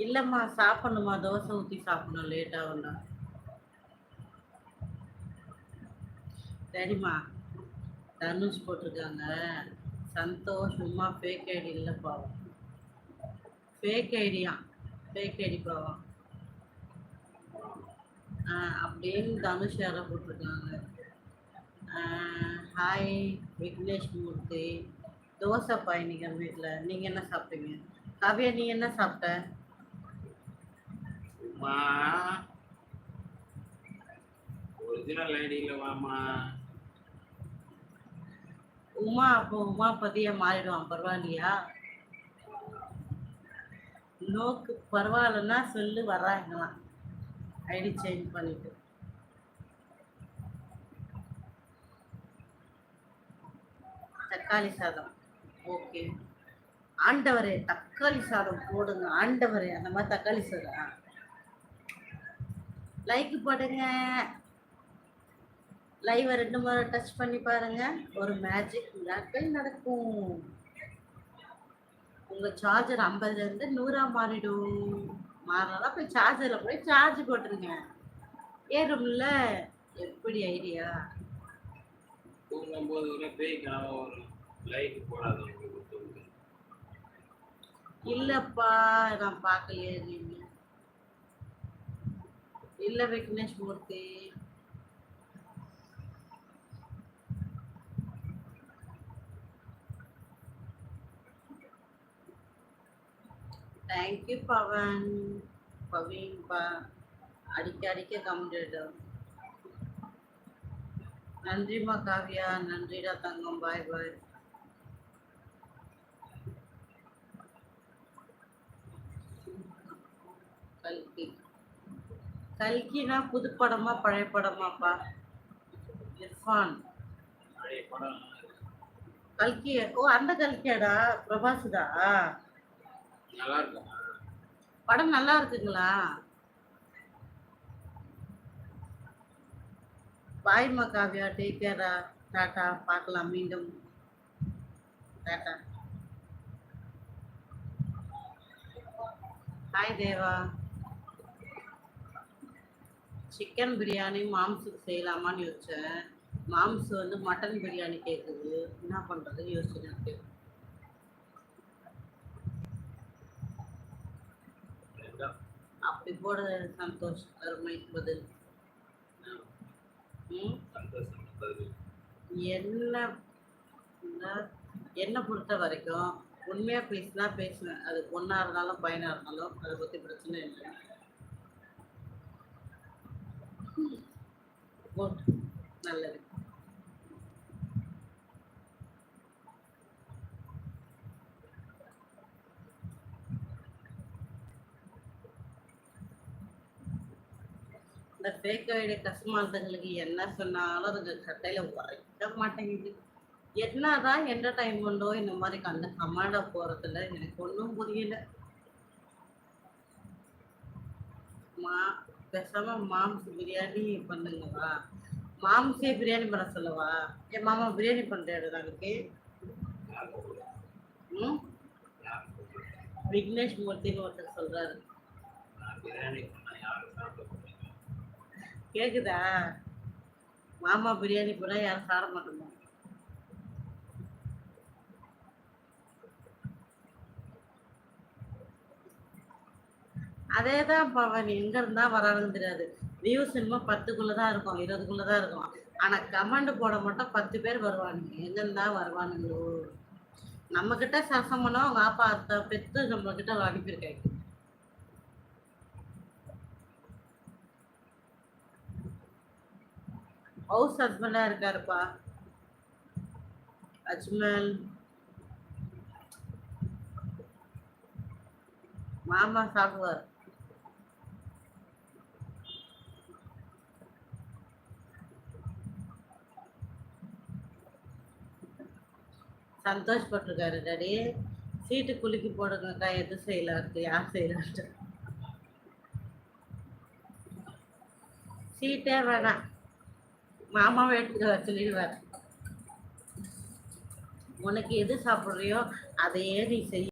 இல்லைம்மா சாப்பிடணுமா? தோசை ஊற்றி சாப்பிடணும். லேட் சரிம்மா. தனுஷ் போட்டிருக்காங்க. சந்தோஷ் ஃபேக் ஐடி இல்லை பாவம். ஃபேக் ஐடியா ஃபேக் ஐடி பாவம். ஆ, அப்படின்னு தனுஷ் யாரோ போட்டிருக்காங்க. ஹாய் விக்னேஷ் மூர்த்தி தோசை பயணிங்க வீட்டில் நீங்கள் என்ன சாப்பிட்டீங்க? காவியா நீ என்ன சாப்பிட்ட? அம்மா ஒரிஜினல் ஐடியில வாமா. உமா அப்போ உமா பதியா மாறிடுவான் பரவாயில்லையா? நோக்கு பரவாயில்லன்னா சொல்லு வர்றாங்களாம் ஐடி சேஞ்ச் பண்ணிட்டு. தக்காளி சாதம். ஓகே ஆண்டவரே தக்காளி சாதம் போடுங்க ஆண்டவரே அந்த மாதிரி தக்காளி சாதம். லைக் போடுங்க. லைவை ரெண்டு முறை டச் பண்ணி பாருங்க. ஒரு மேஜிக் மிராக்கள் நடக்கும். உங்க சார்ஜர் ஐம்பதுல இருந்து நூறா மாறிடும். மாறினா போய் சார்ஜர்ல போய் சார்ஜ் போட்டுருங்க. ஏறும்ல. எப்படி ஐடியா தூங்கும்போது கூட பேய் கனவா வரும் லைட் தூங்கு இல்லப்பா நான் பார்க்கலையே நீங்க இல்ல விக்னேஷ் மூர்த்தி தேங்க்யூ பவன் பவீன் பா அடிக்க அடிக்க கம்ப்ளீட்டும் நன்றிம்மா காவியா நன்றிடா தங்கம் பாய் பாய் கல்கி கல்கினா புது படமா பழைய படமாப்பா? இர்ஃபான். பழைய படம் கல்கி ஓ அந்த கல்கியாடா? பிரபாசுதா நல்லா இருக்கும் படம் நல்லா இருக்குங்களா? பாய்மா காவியா டேக் கேரா டாட்டா பார்க்கலாம் மீண்டும். Tata. Hi Deva. Chicken biryani மாம்சத்துக்கு செய்யலாமான்னு யோசிச்சேன். மாம்சம் வந்து மட்டன் பிரியாணி கேட்குது என்ன பண்ணுறதுன்னு யோசிச்சுட்டு இருக்கேன் அப்படி போட சந்தோஷ் அருமை பதில். என்ன? என்ன என்னை பொறுத்த வரைக்கும் உண்மையாக பேசினா பேசுவேன். அது ஒன்றா இருந்தாலும் பையனாக இருந்தாலும் அதை பற்றி பிரச்சனை இல்லை. குட் நல்லது. இந்த ஃபேக் ஐடி என்ன சொன்னாலும் அதுக்கு சட்டையில் உரைக்க மாட்டேங்குது. என்னதான் என்டர்டைன்மெண்ட்டோ இந்த மாதிரி அந்த கமாண்டா போகிறதுல எனக்கு ஒன்றும் புரியல. மா பேசாம மாம்ச பிரியாணி பண்ணுங்கவா மாம்சே பிரியாணி பண்ண சொல்லவா? என் மாமா பிரியாணி பண்ணுறாரு நாளைக்கு ம்? விக்னேஷ் மூர்த்தின்னு ஒருத்தர் சொல்கிறாரு பிரியாணி கேக்குதா? மாமா பிரியாணி போனா யாரும் சாட மாட்டோமா? அதே தான் பவன் எங்க இருந்தா வரானுன்னு தெரியாது. வியூஸ் இன்னும் பத்துக்குள்ள தான் இருக்கும் இருபதுக்குள்ள தான் இருக்கும். ஆனா கமெண்ட் போட மட்டும் பத்து பேர் வருவானுங்க. எங்க இருந்தா வருவானுங்களோ? நம்ம கிட்ட சசம் பண்ணா அவங்க ஆப்பா அத்தை பெத்து நம்ம கிட்ட அனுப்பியிருக்காங்க ஹவுஸ் ஹஸ்பண்டா இருக்காருப்பா. அஜ்மல். மாமா சாப்பிடுவார். சந்தோஷப்பட்டிருக்காரு டாடி சீட்டு குலுக்கி போடுங்கக்கா எது செய்யலான்ட்டு யார் செய்யலான்ட்டு சீட்டே வேணாம். மாமா வீட்டுக்கு சொல்லிடுவார். உனக்கு எது சாப்பிட்றியோ அதையே நீ செய்